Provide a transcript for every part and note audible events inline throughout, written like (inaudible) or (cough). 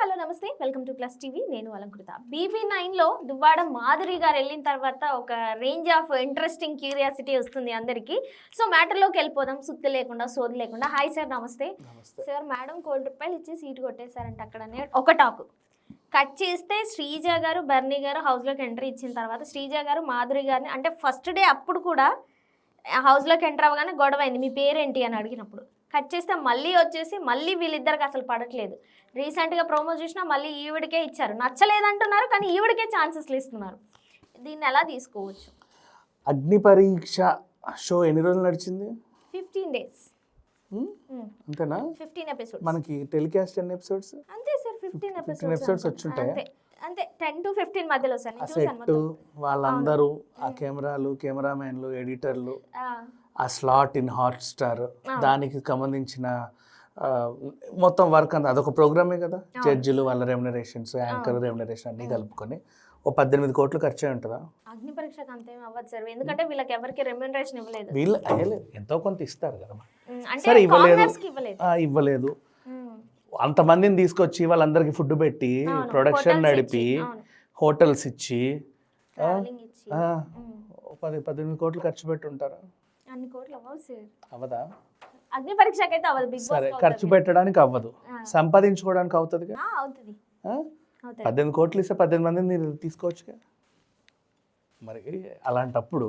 Hello నమస్తే. Welcome to plus TV. నేను Alankrita. BB నైన్లో దువ్వాడ మాధురి గారు వెళ్ళిన తర్వాత ఒక రేంజ్ ఆఫ్ ఇంట్రెస్టింగ్ క్యూరియాసిటీ వస్తుంది అందరికీ. సో మ్యాటర్లోకి వెళ్ళిపోదాం. సుత్తి లేకుండా సోది లేకుండా. హాయ్ సార్ నమస్తే. సార్ మేడం కోటి రూపాయలు ఇచ్చి సీటు కొట్టేశారంట అక్కడనే. ఒక టాక్. కట్ చేస్తే శ్రీజ గారు బర్నీ గారు హౌస్లోకి ఎంట్రీ ఇచ్చిన తర్వాత శ్రీజ గారు మాధురి గారిని అంటే ఫస్ట్ డే అప్పుడు కూడా హౌస్లోకి ఎంటర్ అవ్వగానే గొడవ అయింది. మీ పేరేంటి అని అడిగినప్పుడు. కట్ చేస్తే మళ్ళీ వచ్చేసి మళ్ళీ వీళ్ళిద్దరికి అసలు పడట్లేదు. రీసెంట్గా ప్రోమో చూసినా మళ్ళీ ఈవిడికే ఇచ్చారు. నచ్చలేదంటున్నారు కానీ ఈవిడికే ఛాన్సెస్లు ఇస్తున్నారు. దీన్ని ఎలా తీసుకోవచ్చు? అగ్ని పరీక్ష షో ఎన్ని రోజులు నడిచింది? Fifteen days hmm? అంతేనా? ఫిఫ్టీన్ ఎపిసోడ్స్ మనకి టెలికాస్ట్ ఎన్ని ఎపిసోడ్స్ అంతే సార్ ఫిఫ్టీన్ 15 episodes వచ్చుంటాయా? అంతే. అంతే టెన్ టు ఫిఫ్టీన్ మధ్యలో సార్. సెట్ వాళ్ళందరూ ఆ కెమెరాలు కెమెరామెన్లు ఎడిటర్లు ఆ, స్లాట్ ఇన్ హాట్ స్టార్ దానికి సంబంధించిన మొత్తం వర్క్ అంతా అదొక ప్రోగ్రామే కదా? జడ్జిలు వాళ్ళ రెమ్యునరేషన్స్ యాంకర్ రెమ్యునరేషన్ అన్ని కలుపుకొని ఓ పద్దెనిమిది కోట్లు ఖర్చు అయి ఉంటుందా? అగ్ని పరీక్షకు అంతేం అవ్వదు సార్. ఎందుకంటే వీళ్ళకి ఎవరికి రెమ్యూనరేషన్ ఇవ్వలేదు. వీళ్ళు అయ్యలే, ఎంతో కొంత ఇస్తారు కదా సరే, ఇవ్వలేదు. ఇవ్వలేదు. అంతమందిని తీసుకొచ్చి వాళ్ళందరికీ ఫుడ్ పెట్టి ప్రొడక్షన్ నడిపి హోటల్స్ ఇచ్చి పది పద్దెనిమిది కోట్లు ఖర్చు పెట్టి ఉంటారా అన్ని కోట్లు అవ్వవు సార్ అవదా అగ్ని పరీక్షకి అయితే అవ్వదు బిగ్ సరే బాస్ ఖర్చు పెట్టడానికి అవ్వదు. సంపాదించుకోవడానికి అవుతుంది పద్దెనిమిది కోట్లు ఇస్తే పద్దెనిమిది మందిని మీరు తీసుకోవచ్చుగా మరి అలాంటప్పుడు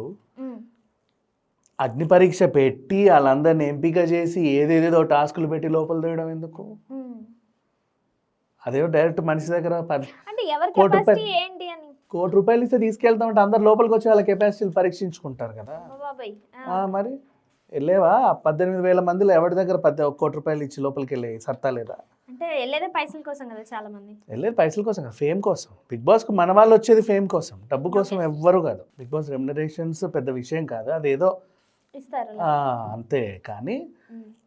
అగ్ని పరీక్ష పెట్టి వాళ్ళందరిని ఎంపిక చేసి ఏదేదేదో టాస్కులు పెట్టి లోపల తీయడం ఎందుకు. అదేదో డైరెక్ట్ మనిషి దగ్గర కోటి కోటి రూపాయలు ఇస్తే తీసుకెళ్తామంటే అందరు లోపలికి వచ్చి వాళ్ళ కెపాసిటీలు పరీక్షించుకుంటారు కదా. మరి? వెళ్ళేవా? పద్దెనిమిది వేల మందిలో ఎవరి దగ్గర పద్దె ఒక కోటి రూపాయలు ఇచ్చి లోపలికి వెళ్ళే సత్తా లేదా? అంటే వెళ్ళేదే పైసల కోసం కదా చాలా మంది వెళ్ళేది పైసల కోసం కదా ఫేమ్ కోసం. బిగ్ బాస్కి మన వాళ్ళు వచ్చేది ఫేమ్ కోసం. డబ్బు కోసం ఎవ్వరు కాదు. బిగ్ బాస్ రెమ్యునరేషన్స్ పెద్ద విషయం కాదు. అదేదో అంతే. కానీ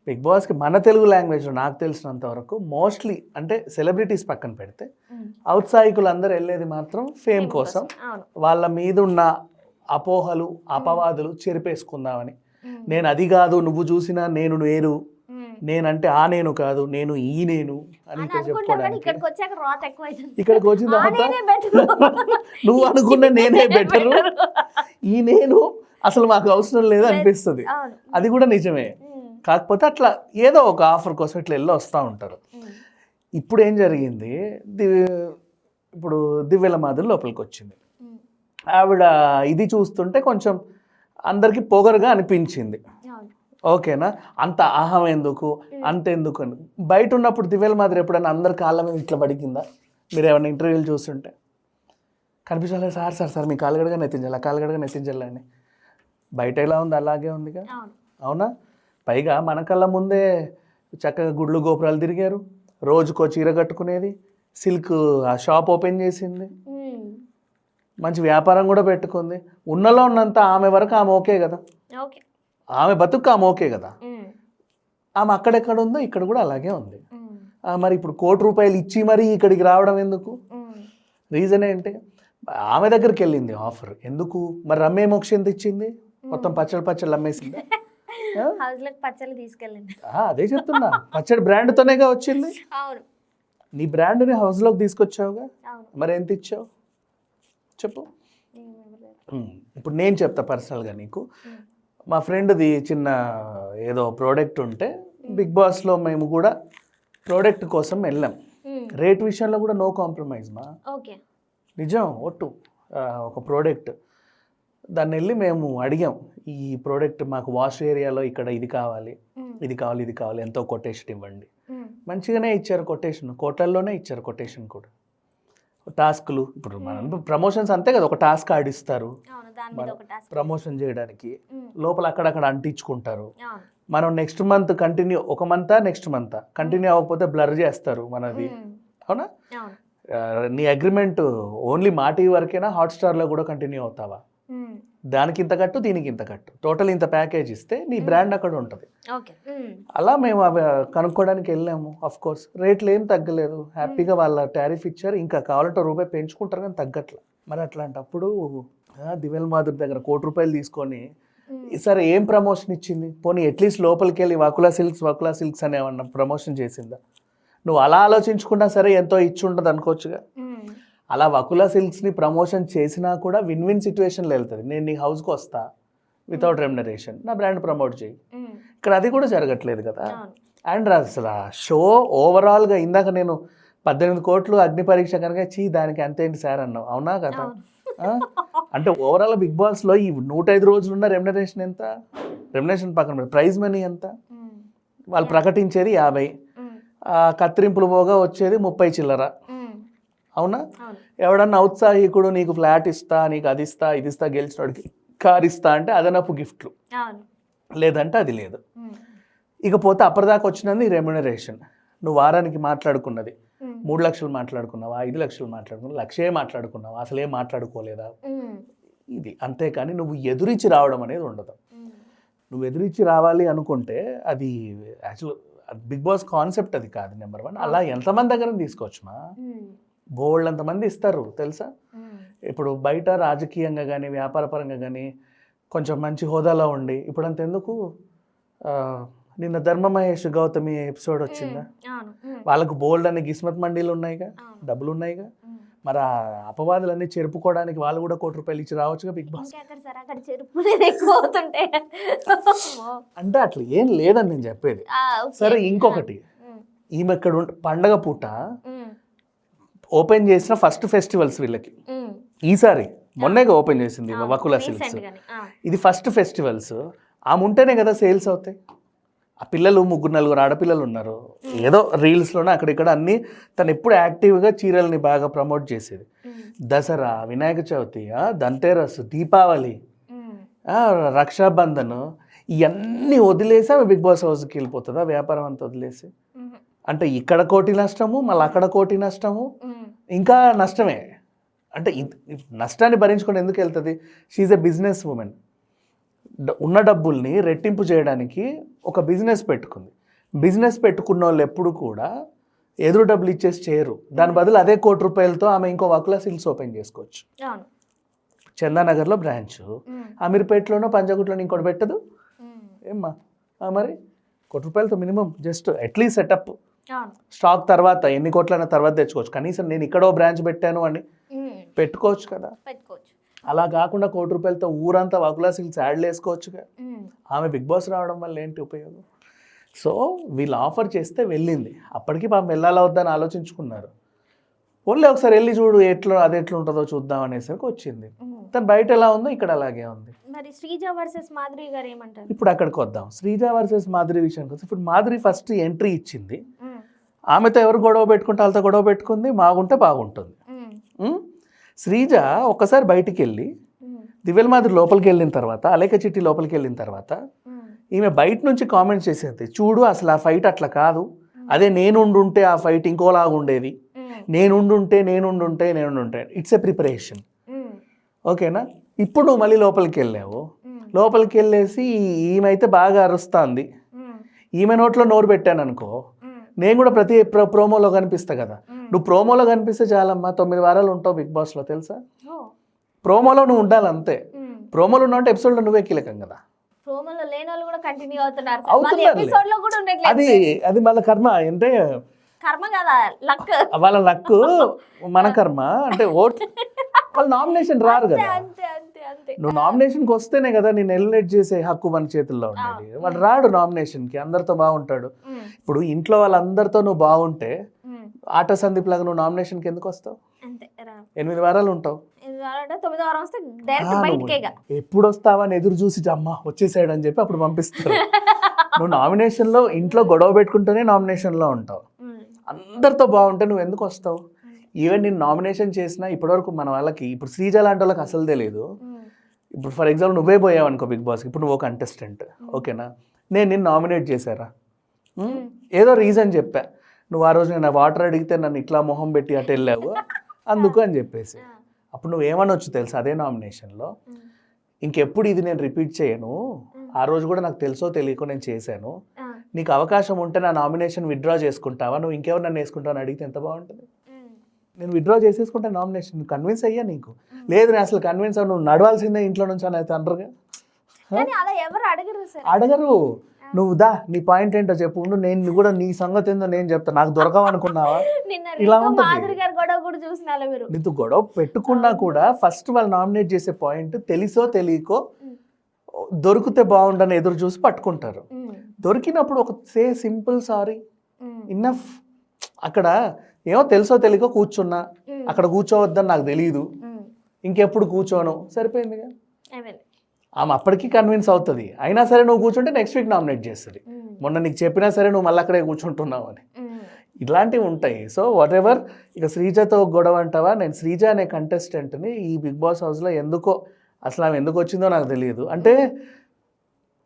బిగ్ బాస్కి మన తెలుగు లాంగ్వేజ్లో నాకు తెలిసినంత వరకు మోస్ట్లీ అంటే సెలబ్రిటీస్ పక్కన పెడితే. ఔత్సాహికులు అందరూ వెళ్ళేది మాత్రం ఫేమ్ కోసం వాళ్ళ మీద ఉన్న అపోహలు అపవాదులు చెరిపేసుకుందామని. నేను అది కాదు నువ్వు చూసినా నేను వేరు. ఉమ్. నేనంటే ఆ నేను కాదు నేను ఈ నేను అని చెప్పుకోవడానికి ఇక్కడికి వచ్చిన తర్వాత నేనే. (laughs) నువ్వు అనుకున్న (laughs) నేనే బెటరు. ఈ నేను అసలు మాకు అవసరం లేదు అనిపిస్తుంది. అది కూడా నిజమే. కాకపోతే అట్లా ఏదో ఒక ఆఫర్ కోసం ఇట్లా వెళ్ళి వస్తూ ఉంటారు. ఇప్పుడు ఏం జరిగింది? దివ్య ఇప్పుడు దివ్యల మాధురి లోపలికి వచ్చింది. ఆవిడ ఇది చూస్తుంటే కొంచెం అందరికీ పొగరుగా అనిపించింది. ఓకేనా? అంత అహం ఎందుకు? అంత ఎందుకు అని. బయట ఉన్నప్పుడు దివ్యల మాదిరి ఎప్పుడైనా అందరి కాళ్ళ మీద ఇట్లా పడికిందా? మీరు ఏమైనా ఇంటర్వ్యూలు చూస్తుంటే? కనిపించాలి సార్ సార్ సార్ మీ కాలుగడగా నెత్తించాలి కాలుగడగా నెత్తించాలి అని. బయట ఎలా ఉంది? అలాగే ఉందిగా? అవునా? పైగా మన కళ్ళ ముందే చక్కగా గుడ్లు గోపురాలు తిరిగారు. రోజుకో చీర కట్టుకునేది. సిల్క్ ఆ షాప్ ఓపెన్ చేసింది. మంచి వ్యాపారం కూడా పెట్టుకుంది. ఉన్నలో ఉన్నంత ఆమె వరకు ఆమె ఓకే కదా. ఆమె బతుకు ఆమె ఓకే కదా. ఆమె అక్కడెక్కడ ఉందో ఇక్కడ కూడా అలాగే ఉంది. మరి ఇప్పుడు కోటి రూపాయలు ఇచ్చి మరీ ఇక్కడికి రావడం ఎందుకు. రీజన్ ఏంటి? ఆమె దగ్గరికి వెళ్ళింది ఆఫర్. ఎందుకు? మరి రమ్మే మోక్ష ఎంత ఇచ్చింది? మొత్తం పచ్చడి పచ్చళ్ళు అమ్మేసింది? హౌస్లోకి పచ్చళ్ళు ఆ, అదే చెప్తున్నా. పచ్చడి బ్రాండ్తోనేగా వచ్చింది? అవును. నీ బ్రాండ్ని హౌస్లోకి తీసుకొచ్చావుగా? అవును. మరి ఎంత ఇచ్చావు? చెప్పు. ఇప్పుడు నేను చెప్తా పర్సనల్గా నీకు. మా ఫ్రెండ్ది చిన్న ఏదో ప్రోడక్ట్ ఉంటే బిగ్ బాస్లో మేము కూడా ప్రోడక్ట్ కోసం వెళ్ళాం. రేట్ విషయంలో కూడా నో కాంప్రమైజ్ మా. ఓకే. నిజం ఒట్టు. ఒక ప్రోడక్ట్ దాన్ని వెళ్ళి మేము అడిగాం ఈ ప్రోడక్ట్ మాకు వాష్ ఏరియాలో ఇక్కడ ఇది కావాలి ఇది కావాలి ఇది కావాలి ఎంతో కొటేషన్ ఇవ్వండి. మంచిగానే ఇచ్చారు కొటేషన్ కోట్లల్లోనే ఇచ్చారు కొటేషన్ కూడా. టాస్క్లు ఇప్పుడు మనం ప్రమోషన్స్ అంతే కదా ఒక టాస్క్ ఆడిస్తారు ప్రమోషన్ చేయడానికి లోపల అక్కడక్కడ అంటించుకుంటారు. మనం నెక్స్ట్ మంత్ కంటిన్యూ ఒక మంతా నెక్స్ట్ మంతా కంటిన్యూ అవ్వకపోతే బ్లర్ చేస్తారు మనది. అవునా? నీ అగ్రిమెంట్ ఓన్లీ మా టీవీ వరకేనా హాట్స్టార్లో కూడా కంటిన్యూ అవుతావా? దానికి ఇంత కట్టు దీనికి ఇంత కట్టు. టోటల్ ఇంత ప్యాకేజ్ ఇస్తే నీ బ్రాండ్ అక్కడ ఉంటుంది. ఉమ్, అలా మేము అవి కనుక్కోవడానికి వెళ్ళాము అఫ్ కోర్స్ రేట్లు ఏం తగ్గలేదు. హ్యాపీగా వాళ్ళ టారిఫ్ ఇచ్చారు. ఇంకా కావాలంటే రూపాయి పెంచుకుంటారు కానీ తగ్గట్ల. మరి అట్లాంటప్పుడు ఆ, దివ్యల్ మాధురి దగ్గర కోటి రూపాయలు తీసుకొని సరే ఏం ప్రమోషన్ ఇచ్చింది? పోనీ అట్లీస్ట్ లోపలికి వెళ్ళి వకులా సిల్క్స్ వకులా సిల్క్స్ అని ఏమన్నా ప్రమోషన్ చేసిందా? నువ్వు అలా ఆలోచించుకున్నా సరే ఎంతో ఇచ్చి ఉంటుంది అనుకోవచ్చుగా. అలా వకుల సిల్క్స్ని ప్రమోషన్ చేసినా కూడా విన్ విన్ సిచ్యువేషన్లో వెళ్తుంది. నేను నీ హౌస్కి వస్తా వితౌట్ రెమ్యునరేషన్ నా బ్రాండ్ ప్రమోట్ చేయి ఇక్కడ అది కూడా జరగట్లేదు కదా. అండ్ అసలు ఆ షో ఓవరాల్గా ఇందాక నేను పద్దెనిమిది కోట్లు అగ్ని పరీక్ష కనుక చీ దానికి అంతేంటి సార్ అన్నావు? అవునా కదా? అంటే ఓవరాల్ బిగ్ బాస్లో ఈ నూట ఐదు రోజులు ఉన్న రెమ్యునరేషన్ ఎంత? రెమ్యునరేషన్ పక్కన ప్రైజ్ మనీ ఎంత? ఉమ్, వాళ్ళు ప్రకటించేది యాభై. ఆ కత్తిరింపులు పోగా వచ్చేది ముప్పై చిల్లర. అవునా? ఎవడన్నా ఔత్సాహికుడు నీకు ఫ్లాట్ ఇస్తా నీకు అది ఇస్తా ఇది ఇస్తా గెలిచినోడికి కార్ ఇస్తా అంటే అదనపు గిఫ్ట్లు. లేదంటే అది లేదు. ఇకపోతే అప్పటిదాకా వచ్చినది రెమ్యునరేషన్. నువ్వు వారానికి మాట్లాడుకున్నది. మూడు లక్షలు మాట్లాడుకున్నావా? ఐదు లక్షలు మాట్లాడుకున్నావా? లక్షే మాట్లాడుకున్నావా? అసలు ఏం మాట్లాడుకోలేదా ఇది అంతేకాని నువ్వు ఎదురిచ్చి రావడం అనేది ఉండదు. నువ్వు ఎదురిచ్చి రావాలి అనుకుంటే అది యాక్చువల్ బిగ్ బాస్ కాన్సెప్ట్ అది కాదు నెంబర్ వన్. అలా ఎంతమంది దగ్గర తీసుకోవచ్చు మా ఉమ్, బోల్డ్ అంతమంది ఇస్తారు తెలుసా? ఇప్పుడు బయట రాజకీయంగా కానీ వ్యాపారపరంగా కానీ కొంచెం మంచి హోదాలో ఉండి ఇప్పుడు అంత ఎందుకు? ఆ, నిన్న ధర్మ మహేష్ గౌతమి ఎపిసోడ్ వచ్చిందా? వాళ్ళకు బోల్డ్ అనే గిస్మత్ మండీలు ఉన్నాయిగా డబ్బులు ఉన్నాయిగా. మరి ఆ అపవాదులన్నీ చెరుపుకోవడానికి వాళ్ళు కూడా కోటి రూపాయలు ఇచ్చి రావచ్చుగా బిగ్ బాస్. అంటే అట్లా ఏం లేదని నేను చెప్పేది. సరే ఇంకొకటి. ఈమె ఇక్కడ ఉంట పండగ పూట ఓపెన్ చేసిన ఫస్ట్ ఫెస్టివల్స్ వీళ్ళకి. ఈసారి మొన్నేగా ఓపెన్ చేసింది వకుల సిల్క్స్. ఇది ఫస్ట్ ఫెస్టివల్స్. ఆమె ఉంటేనే కదా సేల్స్ అవుతాయి. ఆ పిల్లలు ముగ్గురు నలుగురు ఆడపిల్లలు ఉన్నారు. ఏదో రీల్స్లోనే అక్కడిక్కడ అన్నీ తను ఎప్పుడు యాక్టివ్గా చీరల్ని బాగా ప్రమోట్ చేసేది. దసరా వినాయక చవితి ఆ, ధన్తేరస్ దీపావళి రక్షాబంధన్ ఇవన్నీ వదిలేసి ఆమె బిగ్ బాస్ హౌస్కి వెళ్ళిపోతుందా. వ్యాపారం అంతా వదిలేసి. అంటే ఇక్కడ కోటి నష్టము మళ్ళీ అక్కడ కోటి నష్టము ఇంకా నష్టమే. అంటే నష్టాన్ని భరించుకొని ఎందుకు వెళ్తుంది? షీఈ్ ఎ బిజినెస్ ఉమెన్ ఉన్న డబ్బుల్ని రెట్టింపు చేయడానికి ఒక బిజినెస్ పెట్టుకుంది. బిజినెస్ పెట్టుకున్న వాళ్ళు ఎప్పుడు కూడా ఎదురు డబ్బులు ఇచ్చేసి చేయరు. దాని బదులు అదే కోటి రూపాయలతో ఆమె ఇంకో వకుల సిల్క్స్ ఓపెన్ చేసుకోవచ్చు. చందానగర్లో బ్రాంచ్. అమీర్పేటలోనో పంజగుట్లోనో ఇంకోటి పెట్టదు? ఏమ్మా? మరి? కోటి రూపాయలతో minimum just at least setup. Stock తర్వాత ఎన్ని కోట్లైనా తర్వాత తెచ్చుకోవచ్చు. కనీసం నేను ఇక్కడో బ్రాంచ్ పెట్టాను అని పెట్టుకోవచ్చు కదా. పెట్టుకోవచ్చు. అలా కాకుండా కోటి రూపాయలతో ఊరంతా వకులా సిల్క్స్ యాడ్లు వేసుకోవచ్చుగా ఉమ్, ఆమె బిగ్ బాస్ రావడం వల్ల ఏంటి ఉపయోగం? సో వీళ్ళు ఆఫర్ చేస్తే వెళ్ళింది. అప్పటికి పాపం వెళ్ళాలా వద్దని ఆలోచించుకున్నారు. ఓన్లీ ఒకసారి వెళ్ళి చూడు ఎట్లా అది ఎట్లా ఉంటుందో చూద్దాం అనేసరికి వచ్చింది. తను బయట ఎలా ఉందో ఇక్కడ అలాగే ఉంది. మరి శ్రీజ వర్సెస్ మాధురి గారు ఏమంటారు? ఇప్పుడు అక్కడికి వద్దాం. శ్రీజ వర్సెస్ మాధురి విషయానికి వస్తే ఇప్పుడు మాధురి ఫస్ట్ ఎంట్రీ ఇచ్చింది. ఆమెతో ఎవరు గొడవ పెట్టుకుంటే వాళ్ళతో గొడవ పెట్టుకుంది బాగుంటే బాగుంటుంది? శ్రీజ ఒక్కసారి బయటికి వెళ్ళి దివ్యల మాదిరి లోపలికి వెళ్ళిన తర్వాత అలేక చిట్టి లోపలికి వెళ్ళిన తర్వాత ఈమె బయట నుంచి కామెంట్ చేసేది చూడు అసలు ఆ ఫైట్ అట్లా కాదు. అదే నేనుండుంటే ఆ ఫైట్ ఇంకోలాగా ఉండేది. నేనుండుంటే నేనుండుంటే నేనుండుంటే. ఇట్స్ ఎ ప్రిపరేషన్ ఓకేనా? ఇప్పుడు నువ్వు మళ్ళీ లోపలికి వెళ్ళావు. ఉమ్, లోపలికి వెళ్ళేసి ఈమె అయితే బాగా అరుస్తుంది. ఉమ్, ఈమె నోట్లో నోరు పెట్టాను అనుకో ఉమ్, నేను కూడా ప్రతి ప్రో ప్రోమోలో కనిపిస్తా కదా. నువ్వు ప్రోమోలో కనిపిస్తే చాలమ్మా తొమ్మిది వారాలు ఉంటావు బిగ్ బాస్లో తెలుసా? ప్రోమోలో నువ్వు ఉండాలి అంతే. ప్రోమోలో ఉన్నావు అంటే ఎపిసోడ్లో నువ్వే కీలకం కదా. ప్రోమోలో లేని వాళ్ళు కూడా కంటిన్యూ అవుతున్నారు. అది అది మళ్ళీ కర్మ. అంటే కర్మ కదా లక్. వాళ్ళ లక్కు మన కర్మ. అంటే ఓట్ వాళ్ళు నామినేషన్ (laughs) రారు కదా. నువ్వు నామినేషన్కి వస్తేనే కదా నేను ఎలిమినేట్ చేసే హక్కు మన చేతుల్లో ఉండేది వాడు రాడు నామినేషన్కి అందరితో బాగుంటాడు. ఇప్పుడు ఇంట్లో వాళ్ళందరితో నువ్వు బాగుంటే ఆట సందీప్ లాగా నువ్వు నామినేషన్కి ఎందుకు వస్తావు? ఎనిమిది వారాలు ఉంటావు. ఎప్పుడు వస్తావా అని ఎదురు చూసి అమ్మ వచ్చేసాడు అని చెప్పి అప్పుడు పంపిస్తారు. (laughs) నువ్వు నామినేషన్లో ఇంట్లో గొడవ పెట్టుకుంటేనే నామినేషన్లో ఉంటావు. అందరితో బాగుంటే నువ్వు ఎందుకు వస్తావు? ఈవెన్ నేను నామినేషన్ చేసినా ఇప్పటివరకు మన వాళ్ళకి ఇప్పుడు శ్రీజ లాంటి వాళ్ళకి అసలు తెలియదు ఉమ్, ఇప్పుడు ఫర్ ఎగ్జాంపుల్ నువ్వే పోయావు అనుకో బిగ్ బాస్కి ఇప్పుడు నువ్వు కంటెస్టెంట్ ఓకేనా? నేను నిన్ను నామినేట్ చేశారా? ఉమ్, ఏదో రీజన్ చెప్పా. నువ్వు ఆ రోజు నేను వాటర్ అడిగితే నన్ను ఇట్లా మొహం పెట్టి అటు వెళ్ళావు. (laughs) అందుకు అని చెప్పేసి. అప్పుడు నువ్వు ఏమనొచ్చు తెలుసు అదే నామినేషన్లో ఇంకెప్పుడు ఇది నేను రిపీట్ చేయను? ఆ రోజు కూడా నాకు తెలుసో తెలియకో నేను చేశాను. ఆ, నీకు అవకాశం ఉంటే నా నామినేషన్ విత్డ్రా చేసుకుంటావా? నువ్వు ఇంకెవరు నన్ను వేసుకుంటావు అని అడిగితే ఎంత బాగుంటుంది? నేను విత్డ్రా చేసేసుకుంటే నామినేషన్ కన్విన్స్ అయ్యా నీకు. లేదు నేను అసలు కన్విన్స్ అవ్వ నువ్వు నడవాల్సిందే ఇంట్లో నుంచి అని అయితే అనరుగా. అడగరు నువ్వు దా నీ పాయింట్ ఏంటో చెప్పు. నేను కూడా నీ సంగతి ఏందో నేను చెప్తా. నాకు దొరకవనుకున్నావా నిన్న ఇలా ఉంటది. గొడవ నీతో పెట్టుకున్నా కూడా ఫస్ట్ వాళ్ళు నామినేట్ చేసే పాయింట్ తెలిసో తెలియకో. దొరికితే బాగుండని ఎదురు చూసి పట్టుకుంటారు. దొరికినప్పుడు ఒక సే సింపుల్ సారీ. ఇన్నఫ్. అక్కడ ఏమో తెలుసో తెలియకో కూర్చున్నా. అక్కడ కూర్చోవద్దని నాకు తెలియదు. ఇంకెప్పుడు కూర్చోను? సరిపోయిందిగా. ఆమె అప్పటికి కన్విన్స్ అవుతుంది. అయినా సరే నువ్వు కూర్చుంటే నెక్స్ట్ వీక్ నామినేట్ చేస్తుంది. మొన్న నీకు చెప్పినా సరే నువ్వు మళ్ళీ అక్కడే కూర్చుంటున్నావు అని. ఇలాంటివి ఉంటాయి. సో వాట్ ఎవర్ ఇక శ్రీజతో గొడవ అంటావా? నేను శ్రీజ అనే కంటెస్టెంట్ని ఈ బిగ్ బాస్ హౌస్లో ఎందుకో అసలు ఆమె ఎందుకు వచ్చిందో నాకు తెలియదు. అంటే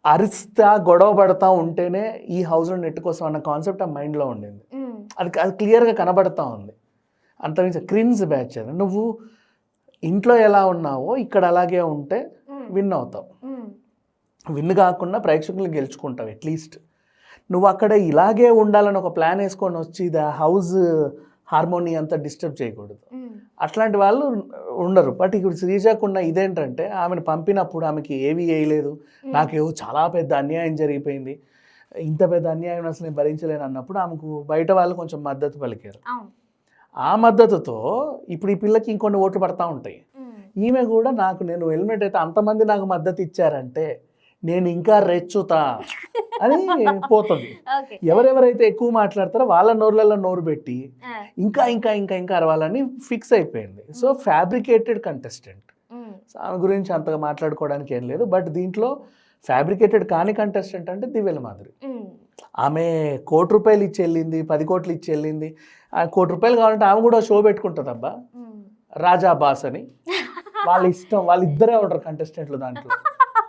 అరిస్తా గొడవ పడతా ఉంటేనే ఈ హౌస్లో నెట్టుకోసం అన్న కాన్సెప్ట్ ఆ మైండ్లో ఉండింది. అది అది క్లియర్గా కనబడతా ఉంది. అంతమించి క్రిన్స్ బ్యాచ్ అది. నువ్వు ఇంట్లో ఎలా ఉన్నావో ఇక్కడ అలాగే ఉంటే విన్ అవుతావు. విన్ కాకుండా ప్రేక్షకులు గెలుచుకుంటావు అట్లీస్ట్ నువ్వు అక్కడ ఇలాగే ఉండాలని ఒక ప్లాన్ వేసుకొని వచ్చి ద హౌస్ హార్మోనీ అంతా డిస్టర్బ్ చేయకూడదు. అట్లాంటి వాళ్ళు ఉండరు. బట్ ఇప్పుడు శ్రీజాకున్న ఇదేంటంటే ఆమెను పంపినప్పుడు ఆమెకి ఏవి వేయలేదు. నాకేవో చాలా పెద్ద అన్యాయం జరిగిపోయింది. ఇంత పెద్ద అన్యాయం అసలు నేను భరించలేను అన్నప్పుడు ఆమెకు బయట వాళ్ళు కొంచెం మద్దతు పలికారు. ఆ మద్దతుతో ఇప్పుడు ఈ పిల్లకి ఇంకొన్ని ఓట్లు పడతా ఉంటాయి. ఈమె కూడా నాకు నేను హెల్మెట్ అయితే అంతమంది నాకు మద్దతు ఇచ్చారంటే నేను ఇంకా రెచ్చుతా అని పోతుంది. ఎవరెవరైతే ఎక్కువ మాట్లాడతారో వాళ్ళ నోర్లలో నోరు పెట్టి ఇంకా ఇంకా ఇంకా ఇంకా అరవాలని ఫిక్స్ అయిపోయింది. So fabricated contestant. ఆమె గురించి అంతగా మాట్లాడుకోవడానికి ఏం లేదు. బట్ దీంట్లో ఫ్యాబ్రికేటెడ్ కాని కంటెస్టెంట్ అంటే దివ్యల మాదిరి. ఆమె కోటి రూపాయలు ఇచ్చి వెళ్ళింది పది కోట్లు ఇచ్చి వెళ్ళింది. కోటి రూపాయలు కావాలంటే ఆమె కూడా షో పెట్టుకుంటుంది అబ్బా. రాజా బాస్ అని. వాళ్ళ ఇష్టం వాళ్ళిద్దరే ఉంటారు కంటెస్టెంట్లు దాంట్లో.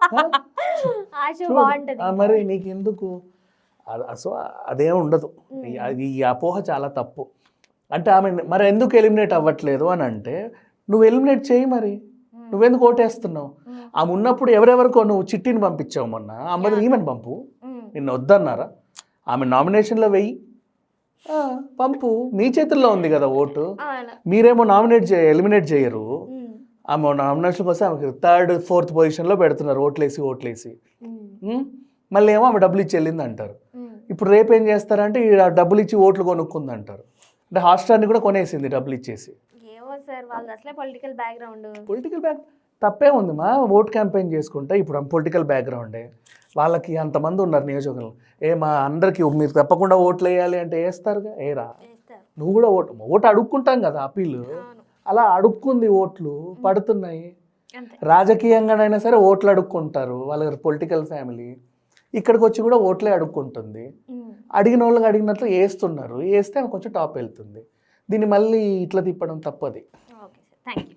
(laughs) మరి నీకెందుకు? సో అదేం ఉండదు. ఈ- అది ఈ అపోహ చాలా తప్పు. అంటే ఆమె మరి ఎందుకు ఎలిమినేట్ అవ్వట్లేదు అని అంటే నువ్వు ఎలిమినేట్ చేయి మరి. నువ్వెందుకు ఓటేస్తున్నావు? ఆమె ఉన్నప్పుడు ఎవరెవరికో నువ్వు చిట్టిని పంపించావు మొన్న. అమ్మది ఈమెను పంపు. నిన్ను వద్దన్నారా? ఆమె నామినేషన్లో వెయ్యి పంపు. మీ చేతుల్లో ఉంది కదా ఓటు. మీరేమో నామినేట్ చే ఎలిమినేట్ చేయరు. ఆమె నామినేషన్ కోసం ఆమెకి థర్డ్ ఫోర్త్ పొజిషన్లో పెడుతున్నారు ఓట్లేసి ఓట్లేసి? మళ్ళీ ఏమో ఆమె డబ్బులు ఇచ్చి వెళ్ళింది అంటారు. ఇప్పుడు రేపు ఏం చేస్తారంటే ఈ డబ్బులు ఇచ్చి ఓట్లు కొనుక్కుంది అంటారు అంటే హాట్స్టార్ని కూడా కొనేసింది డబ్బులు ఇచ్చేసి. ఏమో సార్ వాళ్ళది అసలే పొలిటికల్ బ్యాక్గ్రౌండ్ పొలిటికల్ బ్యాక్ తప్పే ఉంది మా ఓట్ క్యాంపెయిన్ చేసుకుంటే ఇప్పుడు పొలిటికల్ బ్యాక్గ్రౌండే వాళ్ళకి అంతమంది ఉన్నారు నియోజకవర్గంలో. ఏ మా అందరికీ మీరు తప్పకుండా ఓట్లు వేయాలి అంటే వేస్తారుగా? ఏరా నువ్వు కూడా ఓటు ఓటు అడుక్కుంటాం కదా అప్పీల్. అవును. అలా అడుక్కుంది ఓట్లు పడుతున్నాయి. రాజకీయంగానైనా సరే ఓట్లు అడుక్కుంటారు వాళ్ళ పొలిటికల్ ఫ్యామిలీ. ఇక్కడికి వచ్చి కూడా ఓట్లే అడుక్కుంటుంది. అడిగిన వాళ్ళకి అడిగినట్లు వేస్తున్నారు వేస్తే ఆమె కొంచెం టాప్ వెళ్తుంది. దీన్ని మళ్ళీ ఇట్లా తిప్పడం తప్పది. Thank you